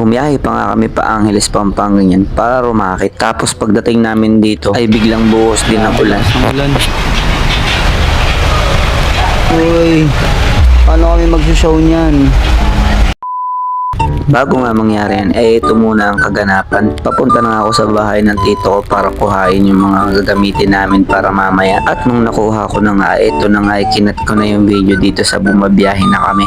Bumiyahe pa nga kami pa Angeles, Pampanga yan para rumakit. Tapos pagdating namin dito ay biglang buhos din ang ulan. Ang ulan. Uy, paano kami mag-show niyan? Bago nga mangyari yan, eh ito muna ang kaganapan. Papunta na ako sa bahay ng tito ko para kuhain yung mga gagamitin namin para mamaya. At nung nakuha ko na nga, ito na nga ikinat ko na yung video dito sa bumabiyahe na kami.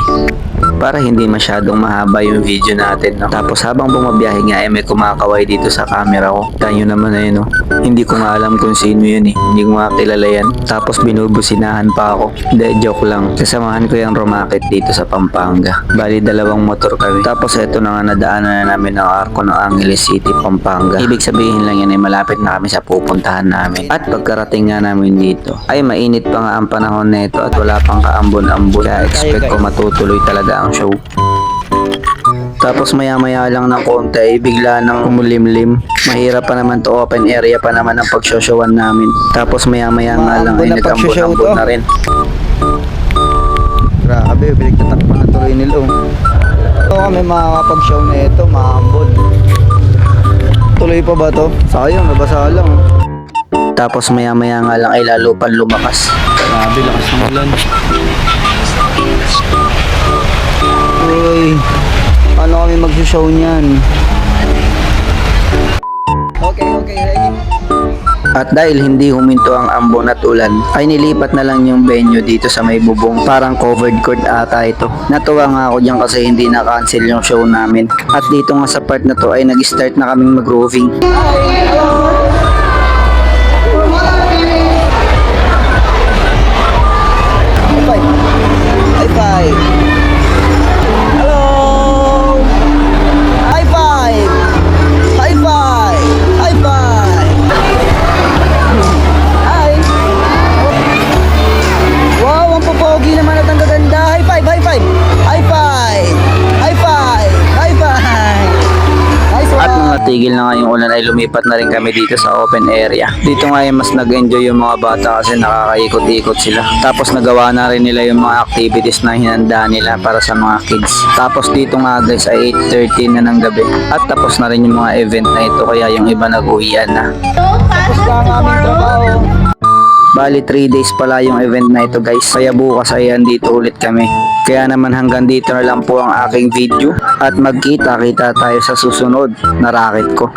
Para hindi masyadong mahaba yung video natin. No? Tapos habang bumabiyahe nga, eh may kumakaway dito sa camera ko. Tayo naman na yun, no? Hindi ko nga alam kung sino yun eh. Hindi ko nga yan. Tapos binubusinahan pa ako. Hindi, joke lang. Kasamahan ko yung rumakit dito sa Pampanga. Bali, dalawang motor kami. Tapos eto na nga nadaanan na namin ang arko ng Angeles City, Pampanga. Ibig sabihin lang yan ay malapit na kami sa pupuntahan namin. At pagkarating nga namin dito, ay mainit pa nga ang panahon nito at wala pang kaambon-ambon. Kaya expect ko matutuloy talaga ang show. Tapos maya maya lang ng konti ay bigla nang umulimlim. Mahirap pa naman to open area pa naman ang pagsoshowan namin. Tapos maya maya nga lang ay Maambon na rin. Grabe, pinagtatakpan na tuloy oh. Ito kami makakapag-show na ito, maambon. Tuloy pa ba to? Sayang, nabasa lang. Tapos maya maya nga lang ay lalo pa lumakas. Grabe, lakas ng ulan. Kami mag-show niyan? Okay, okay, ready? At dahil hindi huminto ang ambon at ulan, ay nilipat na lang yung venue dito sa may bubong. Parang covered court ata ito. Natuwa nga ako dyan kasi hindi na-cancel yung show namin. At dito nga sa part na to ay nag-start na kaming mag-roving. High natigil na nga yung ulan ay lumipat na rin kami dito sa open area. Dito nga ay mas nag-enjoy yung mga bata kasi nakakaikot-ikot sila. Tapos nagawa na rin nila yung mga activities na hinanda nila para sa mga kids. Tapos dito nga guys ay 8.30 na ng gabi. At tapos na rin yung mga event na ito kaya yung iba nag-uwian na. Tapos na trabaho. Bali 3 days pala yung event na ito guys. Kaya bukas ay andito ulit kami. Kaya naman hanggang dito na lang po ang aking video. At magkita-kita tayo sa susunod na racket ko.